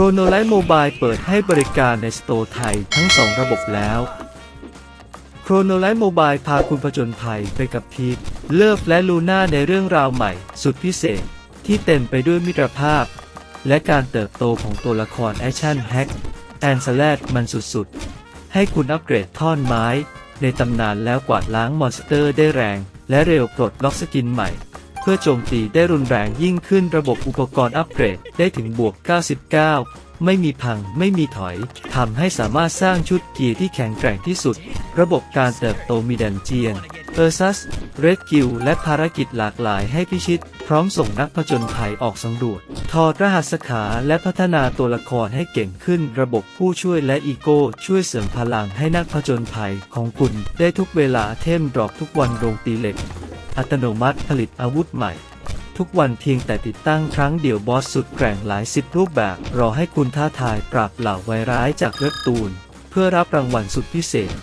r o n o l i t e Mobile เปิดให้บริการในสโตร์ไทยทั้ง 2 ระบบแล้ว c r o n o l i t e Mobile พาคุณผจญภัยไปกับพีทเลิฟและลูน่าในเรื่องราวใหม่สุดพิเศษ ที่เต็มไปด้วยมิตรภาพ และการเติบโตของตัวละครแอคชั่นแฮกแอนสแลดมันสุดๆ ให้คุณอัปเกรดท่อนไม้ ในตำนานแล้วกวาดล้างมอนสเตอร์ได้แรง และเร็วปลดล็อกสกินใหม่ พื่อโจมตีได้รุนแรงยิ่งขึ้นระบบอุปกรณ์อัปเกรดได้ถึงบวก 99 ไม่มีพังไม่มีถอยทำให้สามารถสร้างชุดกีฬ์ที่แข็งแกร่งที่สุด ระบบการเติบโตมีดันเจียนเออร์ซัสเรดกิลและภารกิจหลากหลายให้พิชิต พร้อมส่งนักผจญภัยออกสำรวจถอดรหัสขาและพัฒนาตัวละครให้เก่งขึ้น ระบบผู้ช่วยและอีโก้ช่วยเสริมพลังให้นักผจญภัยของคุณได้ทุกเวลาเทมดรอปทุกวันโรงตีเหล็ก อัตโนมัติผลิตอาวุธใหม่ ทุกวันเพียงแต่ติดตั้งครั้งเดียวบอสสุดแกร่งหลายสิบรูปแบบ รอให้คุณท้าทายปราบเหล่าไวร้ายจากเว็บตูน เพื่อรับรางวัลสุดพิเศษ